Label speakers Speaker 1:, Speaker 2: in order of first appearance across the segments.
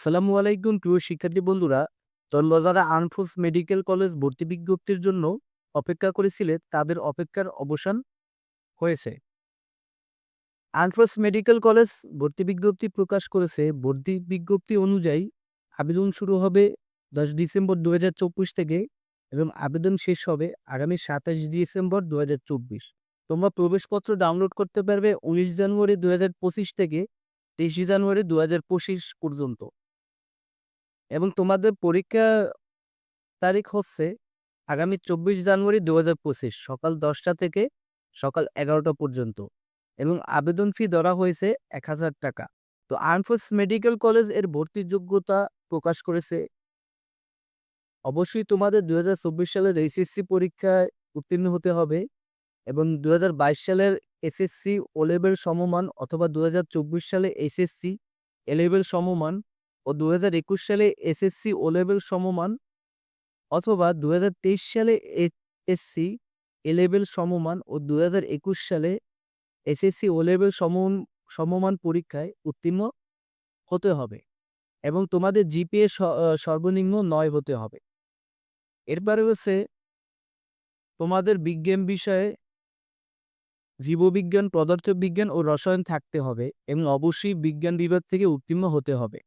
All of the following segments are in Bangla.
Speaker 1: সালামু আলাইকুম প্রিয় শিক্ষার্থী বন্ধুরা তোমরা যারা আর্মফোর্স মেডিকেল কলেজ ভর্তি বিজ্ঞপ্তির জন্য অপেক্ষা করেছিলে তাদের অপেক্ষার অবসান হয়েছে। আর্মফোর্স মেডিকেল কলেজ ভর্তি বিজ্ঞপ্তি প্রকাশ করেছে। ভর্তি বিজ্ঞপ্তি অনুযায়ী আবেদন শুরু হবে দশ ডিসেম্বর দু হাজার চব্বিশ থেকে এবং আবেদন শেষ হবে আগামী সাতাশ ডিসেম্বর দু হাজার চব্বিশ। তোমরা প্রবেশপত্র ডাউনলোড করতে পারবে উনিশ জানুয়ারি দুই হাজার পঁচিশ থেকে তেইশে জানুয়ারি দু হাজার পঁচিশ পর্যন্ত। এবং তোমাদের পরীক্ষা তারিখ হচ্ছে আগামী চব্বিশ জানুয়ারি দু হাজার পঁচিশ সকাল দশটা থেকে সকাল এগারোটা পর্যন্ত এবং আবেদন ফি ধরা হয়েছে এক হাজার টাকা। তো আর্মফোর্স মেডিকেল কলেজের ভর্তির যোগ্যতা প্রকাশ করেছে অবশ্যই তোমাদের দু হাজার চব্বিশ সালের এইচএসসি পরীক্ষায় উত্তীর্ণ হতে হবে এবং দু হাজার বাইশ সালের এসএসসি ও লেভেল সমমান অথবা দু হাজার চব্বিশ সালে এসএসসি এ লেভেল সমমান ও দু হাজার একুশ সালে এসএসসি ও লেভেল সমমান অথবা দু হাজার তেইশ সালে এসসি এ লেভেল সমমান ও দু হাজার একুশ সালে এসএসসি ও লেভেল সমমান সমমান পরীক্ষায় উত্তীর্ণ হতে হবে এবং তোমাদের জিপিএ সর্বনিম্ন নয় হতে হবে। এরপরে হচ্ছে তোমাদের বিজ্ঞান বিষয়ে জীববিজ্ঞান, পদার্থবিজ্ঞান ও রসায়ন থাকতে হবে এবং অবশ্যই বিজ্ঞান বিভাগ থেকে উত্তীর্ণ হতে হবে।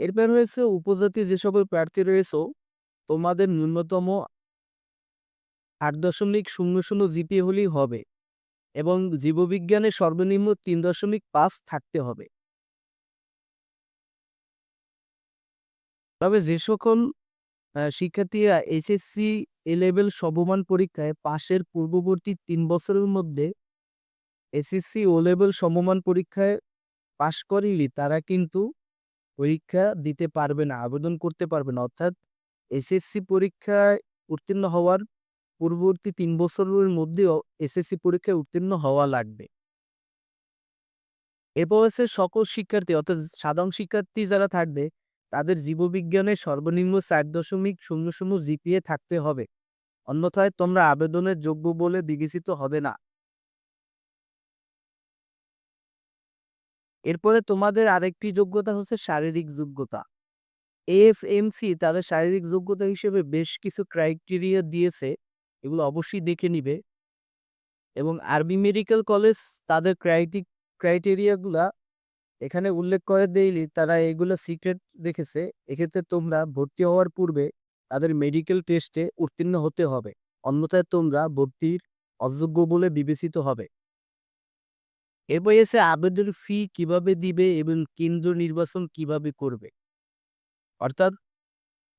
Speaker 1: এরপর রয়েছে উপজাতি যে সকল প্রার্থী রয়েছে, তোমাদের ন্যূনতম আট দশমিক শূন্য শূন্য জিপি হলেই হবে এবং জীববিজ্ঞানে সর্বনিম্ন তিন দশমিক পাঁচ থাকতে হবে। তবে যে সকল শিক্ষার্থীরা এসএসসি এ লেভেল সমমান পরীক্ষায় পাশের পূর্ববর্তী তিন বছরের মধ্যে এসএসসি ও লেভেল সমমান পরীক্ষায় পাশ করেনি তারা কিন্তু পরীক্ষা দিতে পারবে না, আবেদন করতে পারবে না। অর্থাৎ এসএসসি পরীক্ষায় উত্তীর্ণ হওয়ার পূর্ববর্তী তিন বছরের মধ্যেও এসএসসি পরীক্ষায় উত্তীর্ণ হওয়া লাগবে। এ বয়সে সকল শিক্ষার্থী, অর্থাৎ সাধারণ শিক্ষার্থী যারা থাকবে, তাদের জীববিজ্ঞানে সর্বনিম্ন চার দশমিক শূন্য শূন্য জিপিএ থাকতে হবে। অন্যথায় তোমরা আবেদনের যোগ্য বলে বিবেচিত হবে না। এরপরে তোমাদের আরেকটি যোগ্যতা হচ্ছে শারীরিক যোগ্যতা। এএফএমসি তাদের শারীরিক যোগ্যতা হিসেবে বেশ কিছু ক্রাইটেরিয়া দিয়েছে, এগুলো অবশ্যই দেখে নিবে। এবং আরবি মেডিকেল কলেজ তাদের ক্রাইটি ক্রাইটেরিয়াগুলা এখানে উল্লেখ করে দেইলি তারা এগুলো সিক্রেট দেখেছে এক্ষেত্রে তোমরা ভর্তি হওয়ার পূর্বে তাদের মেডিকেল টেস্টে উত্তীর্ণ হতে হবে। অন্যথায় তোমরা ভর্তির অযোগ্য বলে বিবেচিত হবে। এরপর এসে আবেদন ফি কীভাবে দিবে এবং কেন্দ্র নির্বাচন কীভাবে করবে? অর্থাৎ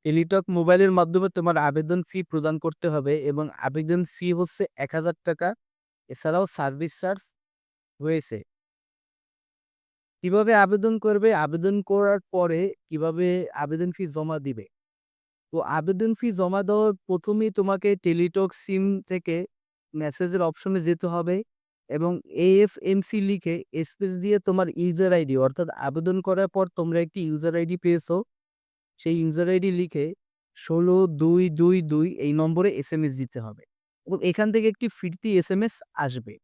Speaker 1: টেলিটক মোবাইলের মাধ্যমে তোমার আবেদন ফি প্রদান করতে হবে এবং আবেদন ফি হচ্ছে এক হাজার টাকা। এছাড়াও সার্ভিস চার্জ রয়েছে। কীভাবে আবেদন করবে? আবেদন করার পরে কীভাবে আবেদন ফি জমা দিবে? তো আবেদন ফি জমা দেওয়ার প্রথমেই তোমাকে টেলিটক সিম থেকে মেসেজের অপশনে যেতে হবে। এবং এএফএমসি লিখে স্পেস দিয়ে তোমার ইউজার আইডি অর্থাৎ আবেদন করার পর তোমরা একটি ইউজার আইডি পেয়েছ। সেই ইউজার আইডি লিখে ষোলো দুই দুই দুই এই নম্বরে এস এম এস দিতে হবে এবং এখান থেকে একটি ফিরতি এস এম এস আসবে।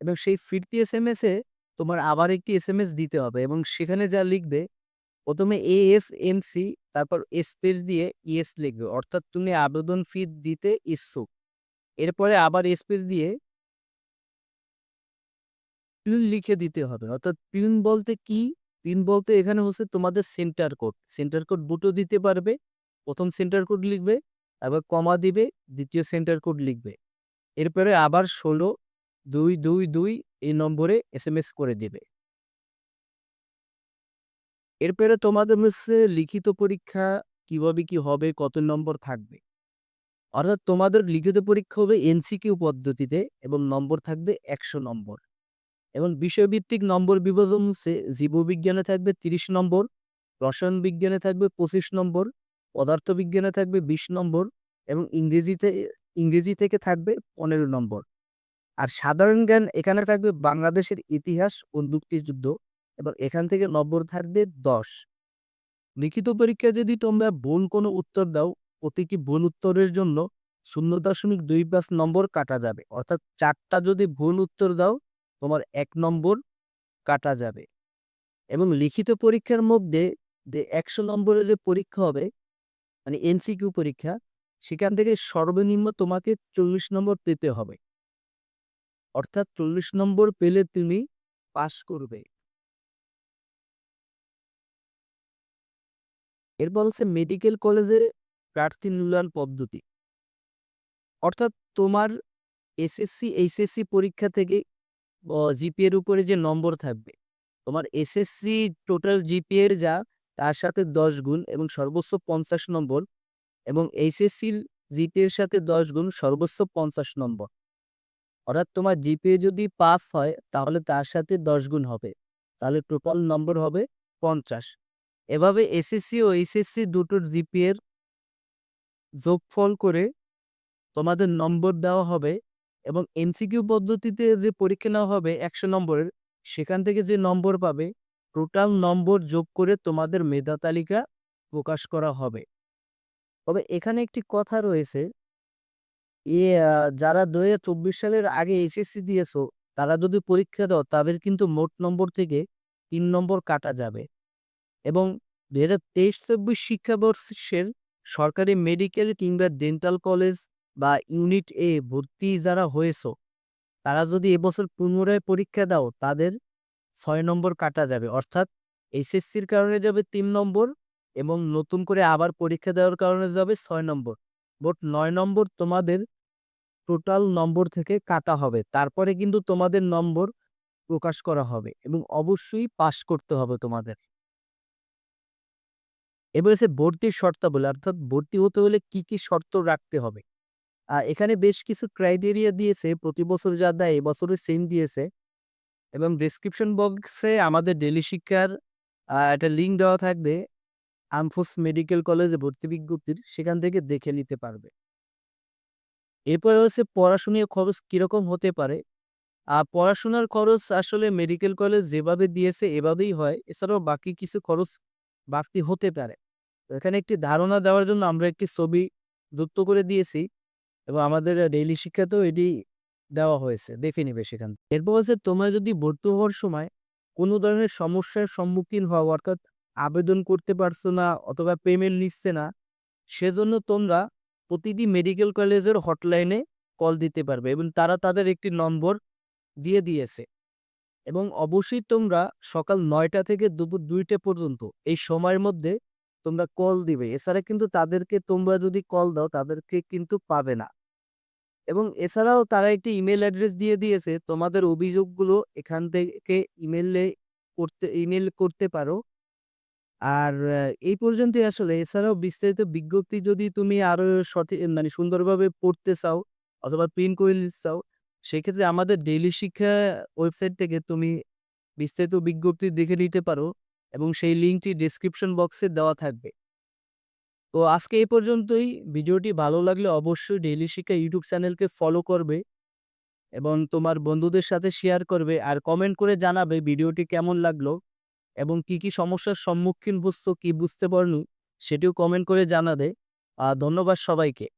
Speaker 1: এবং সেই ফিরতি এস এম এসে তোমার আবার একটি এস এম এস দিতে হবে এবং সেখানে যা লিখবে, প্রথমে এ এফ এম সি তারপর স্পেস দিয়ে ইএস লিখবে, অর্থাৎ তুমি আবেদন ফি দিতে ইচ্ছুক। এরপরে আবার স্পেস দিয়ে পিন লিখে দিতে হবে। অর্থাৎ পিন বলতে কি? পিন বলতে এখানে হচ্ছে তোমাদের সেন্টার কোড সেন্টার কোড দুটো দিতে পারবে। প্রথম সেন্টার কোড লিখবে, আবার কমা দিবে, দ্বিতীয় সেন্টার কোড লিখবে। এরপরে আবার ষোলো, দুই দুই দুই এই নম্বরে এস এম এস করে দিবে। এরপরে তোমাদের হচ্ছে লিখিত পরীক্ষা কীভাবে কি হবে, কত নম্বর থাকবে। অর্থাৎ তোমাদের লিখিত পরীক্ষা হবে এনসিকিউ পদ্ধতিতে এবং নম্বর থাকবে একশো নম্বর। এবং বিষয়ভিত্তিক নম্বর বিভাজন হচ্ছে জীববিজ্ঞানে থাকবে তিরিশ নম্বর রসায়ন বিজ্ঞানে থাকবে পঁচিশ নম্বর, পদার্থবিজ্ঞানে থাকবে বিশ নম্বর এবং ইংরেজিতে, ইংরেজি থেকে থাকবে পনেরো নম্বর। আর সাধারণ জ্ঞান এখানে থাকবে বাংলাদেশের ইতিহাস ও মুক্তিযুদ্ধ এবং এখান থেকে নম্বর থাকবে দশ। লিখিত পরীক্ষায় যদি তোমরা ভুল কোনো উত্তর দাও প্রতিটি ভুল উত্তরের জন্য শূন্য দশমিক দুই পাঁচ নম্বর কাটা যাবে। অর্থাৎ চারটা যদি ভুল উত্তর দাও তোমার এক নম্বর কাটা যাবে। এবং লিখিত পরীক্ষার মধ্যে যে একশো নম্বরের যে পরীক্ষা হবে মানে এনসিকিউ পরীক্ষা, সেখান থেকে সর্বনিম্ন তোমাকে চল্লিশ নম্বর পেতে হবে। অর্থাৎ চল্লিশ নম্বর পেলে তুমি পাস করবে। এরপর হচ্ছে মেডিকেল কলেজের প্রার্থী মূল্যায়ন পদ্ধতি। অর্থাৎ তোমার এসএসসি, এইচএসসি পরীক্ষা থেকে জিপিএর উপরে যে নম্বর থাকবে, তোমার এসএসসি টোটাল জিপিএর যা, তার সাথে দশ গুণ এবং সর্বোচ্চ পঞ্চাশ নম্বর এবং এইচএসসির জিপিএর সাথে দশ গুণ সর্বোচ্চ পঞ্চাশ নম্বর। অর্থাৎ তোমার জিপিএ যদি পাস হয়, তাহলে তার সাথে দশ গুণ হবে, তাহলে টোটাল নম্বর হবে পঞ্চাশ। এভাবে এসএসসি ও এইচএসসি দুটোর জিপিএর যোগফল করে তোমাদের নম্বর দেওয়া হবে এবং এমসিকিউ পদ্ধতিতে যে পরীক্ষা নেওয়া হবে একশো নম্বরের, সেখান থেকে যে নম্বর পাবে, টোটাল নম্বর যোগ করে তোমাদের মেধা তালিকা প্রকাশ করা হবে। তবে এখানে একটি কথা রয়েছে এ যারা দুই হাজার চব্বিশ সালের আগে এসএসসি দিয়েছ, তারা যদি পরীক্ষা দাও, তাদের কিন্তু মোট নম্বর থেকে তিন নম্বর কাটা যাবে। এবং দুই হাজার তেইশ চব্বিশ শিক্ষাবর্ষের সরকারি মেডিকেল কিংবা ডেন্টাল কলেজ বা ইউনিট এ ভর্তি যারা হয়েছো, তারা যদি এবছর পুনরায় পরীক্ষা দাও, তাদের ছয় নম্বর কাটা যাবে। অর্থাৎ এইচএসসির কারণে যাবে তিন নম্বর এবং নতুন করে আবার পরীক্ষা দেওয়ার কারণে যাবে ছয় নম্বর। মোট নয় নম্বর তোমাদের টোটাল নম্বর থেকে কাটা হবে। তারপরে কিন্তু তোমাদের নম্বর প্রকাশ করা হবে এবং অবশ্যই পাস করতে হবে তোমাদের। এবার হচ্ছে ভর্তির শর্তাবলী, অর্থাৎ ভর্তি হতে হলে কি কি শর্ত রাখতে হবে? এখানে বেশ কিছু ক্রাইটেরিয়া দিয়েছে, প্রতি বছর যা দেয় এবছরে সেম দিয়েছে। এবং ডিসক্রিপশন বক্সে আমাদের ডেলি শিক্ষার একটা লিঙ্ক দেওয়া থাকবে আমফোস মেডিকেল কলেজে ভর্তি বিজ্ঞপ্তির, সেখান থেকে দেখে নিতে পারবে। এরপরে হচ্ছে পড়াশোনার খরচ কীরকম হতে পারে? আর পড়াশোনার খরচ আসলে মেডিকেল কলেজ যেভাবে দিয়েছে, এভাবেই হয়। এছাড়াও বাকি কিছু খরচ বাড়তি হতে পারে। এখানে একটি ধারণা দেওয়ার জন্য আমরা একটি ছবি যুক্ত করে দিয়েছি। এবং আমাদের ডেইলি শিক্ষাতেও এটি দেওয়া হয়েছে দেখে সেখান থেকে। এরপর হচ্ছে তোমরা যদি ভর্তি হওয়ার সময় কোনো ধরনের সমস্যার সম্মুখীন হওয়া, অর্থাৎ আবেদন করতে পারছ না অথবা পেমেন্ট নিচ্ছে না, সেজন্য তোমরা প্রতিটি মেডিকেল কলেজের হটলাইনে কল দিতে পারবে এবং তারা তাদের একটি নম্বর দিয়ে দিয়েছে। এবং অবশ্যই তোমরা সকাল নয়টা থেকে দুপুর দুইটা পর্যন্ত এই সময়ের মধ্যে তোমরা কল দিবে। এছাড়া কিন্তু তাদেরকে তোমরা যদি কল দাও, তাদেরকে কিন্তু পাবে না। এবং এছাড়াও তারা একটি ইমেল অ্যাড্রেস দিয়ে দিয়েছে। তোমাদের অভিযোগগুলো এখান থেকে ইমেলে করতে ইমেল করতে পারো। আর এই পর্যন্তই আসলে। এছাড়াও বিস্তারিত বিজ্ঞপ্তি যদি তুমি আরও সঠিক মানে সুন্দরভাবে পড়তে চাও অথবা প্রিন্ট করে চাও, সেক্ষেত্রে আমাদের ডেইলি শিক্ষা ওয়েবসাইট থেকে তুমি বিস্তারিত বিজ্ঞপ্তি দেখে নিতে পারো এবং সেই লিঙ্কটি ডিসক্রিপশন বক্সে দেওয়া থাকবে। তো আজকে এই পর্যন্তই। ভিডিওটি ভালো লাগলে অবশ্যই ডেইলি শিক্ষা ইউটিউব চ্যানেলকে ফলো করবে এবং তোমার বন্ধুদের সাথে শেয়ার করবে আর কমেন্ট করে জানাবে ভিডিওটি কেমন লাগল এবং কি কি সমস্যার সম্মুখীন বুঝছ কি বুঝতে পারল সেটিও কমেন্ট করে জানাবে। আর ধন্যবাদ সবাইকে।